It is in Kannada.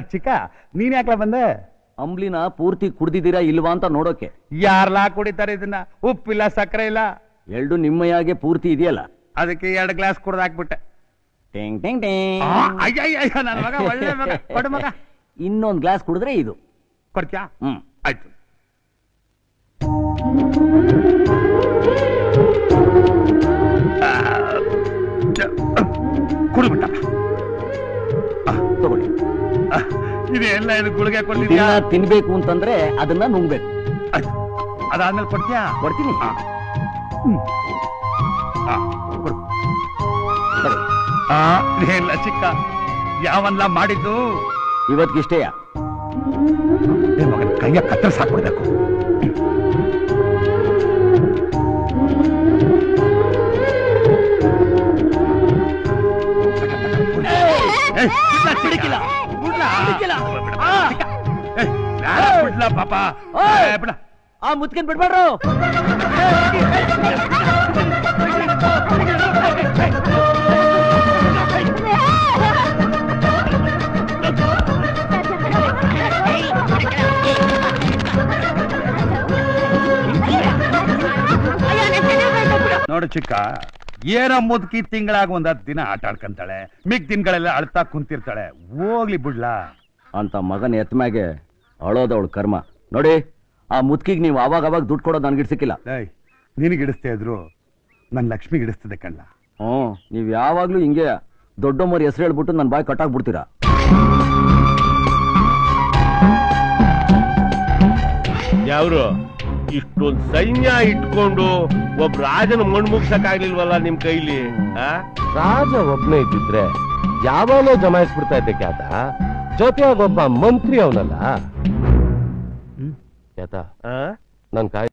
ಚಿಕ್ಕ ನೀನ್ ಯಾಕಲ ಬಂದೆ? ಅಂಬ್ಲಿನ ಪೂರ್ತಿ ಕುಡ್ದಿದ್ದೀರಾ ಇಲ್ವಾ ಅಂತ ನೋಡೋಕೆ. ಯಾರ್ಲಾ ಕುಡಿತಾರೆ ಇದನ್ನ? ಉಪ್ಪಿಲ್ಲ ಸಕ್ಕರೆ ಇಲ್ಲ? ಎರಡು ನಿಮ್ಮಯಾಗೆ ಪೂರ್ತಿ ಇದೆಯಲ್ಲ. ಅದಕ್ಕೆ ಎರಡು ಗ್ಲಾಸ್ ಕುಡ್ದು ಹಾಕ್ಬಿಟ್ಟೆ. ಟೆಂಗ್ ಟೆಂಗ್ ಆ, ಟೆಂಗ್. ಅಯ್ಯ ಅಯ್ಯ, ಅಯ್ಯ, ನನ್ ಮಗ ಒಳ್ಳೆ ಮಗ ಕೊಡು ಮಗ. ಇನ್ನೊಂದ್ ಗ್ಲಾಸ್ ಕುಡಿದ್ರೆ ಇದು. ಕೊಡ್ತ್ಯಾ? ಹ್ಮ್. ಆಯ್ತು. ಆ, ಇದೆಲ್ಲ ಇದು ಗುಳಿಗೆ ಇದನ್ನ ಕೊಡ್ತಿದ್ಯಾ ತಿನ್ಬೇಕು ಅಂತಂದ್ರೆ ಅದನ್ನ ನುಂಗ್ಬೇಕು. ಅದಾದ್ಮೇಲೆ ಕೊಡ್ತೀಯಾ ಕೊಡ್ತೀನಿ ಹಾ. ಹ್ಮ್. ಆ, ಕೊಡು. ತಗೊಳ್ಳಿ. ಆ, ಇದೇಲ್ಲ ಚಿಕ್ಕ ಯಾವನ್ನ ಮಾಡಿದ್ದು ಇವತ್ತಿಗಿಷ್ಟೇಯ ಏ ಮಗನ ಕೈಯ ಕತ್ತರಿಸಿ ಹಾಕ್ಬಿಡ್ಬೇಕು ಬಿಡ ಆ ಮುತ್ಕೊಂಡ್ ಬಿಡ್ಬೇಡ್ರು ನೋಡು ಚಿಕ್ಕ ಏನೋ ಮುದುಕಿ ತಿಂಗಳಾಗ ಒಂದ್ ಹತ್ತು ದಿನ ಆಟ ಆಡ್ಕಂತಾಳೆ. ಮಿಗ್ ದಿನಗಳೆಲ್ಲ ಅಳ್ತಾ ಕುಂತಿರ್ತಾಳೆ. ಹೋಗ್ಲಿ ಬಿಡ್ಲಾ. ಅಂತ ಮಗನ ಎತ್ಮ್ಯಾಗೆ ಅಳೋದವಳು ಕರ್ಮ. ನೋಡಿ ಆ ಮುದ್ಕಿಗೆ ನೀವು ಅವಾಗ ಅವಾಗ ದುಡ್ಡು ಕೊಡೋದು ನನ್ಗೆ ಸಿಕ್ಕಿಲ್ಲ ಏಯ್ ನಿನಗೆ ಇಡಿಸ್ತಾ ಇದ್ರು? ನನ್ನ ಲಕ್ಷ್ಮಿ ಇಡಿಸ್ತದೆ ಕಣ್ಣ ಹ್ಞೂ ನೀವು ಯಾವಾಗಲೂ ಹಿಂಗೆ ದೊಡ್ಡಮ್ಮವ್ರ ಹೆಸರು ಹೇಳ್ಬಿಟ್ಟು ನನ್ನ ಬಾಯಿ ಕಟ್ಟಾಕ್ಬಿಡ್ತೀರಾ? ಯಾವ್ರು? ಇಷ್ಟೊಂದ್ ಸೈನ್ಯ ಇಟ್ಕೊಂಡು ಒಬ್ಬ ರಾಜನ ಮಣ್ಣು ಮುಗ್ಸಕ್ಕಾಗ್ಲಿಲ್ವಲ್ಲ ನಿಮ್ ಕೈಲಿ ಆ? ರಾಜ ಒಬ್ನೇ ಇದ್ದಿದ್ರೆ ಯಾವಾಗಲೂ ಜಮಾಯಿಸ್ಬಿಡ್ತಾ ಇದ್ದೆ ಕ್ಯಾತ ಜೊತೆಯಾಗ ಒಬ್ಬ ಮಂತ್ರಿ ಅವನಲ್ಲ ಕ್ಯಾತ ಆ? ನನ್ ಕಾಯಿ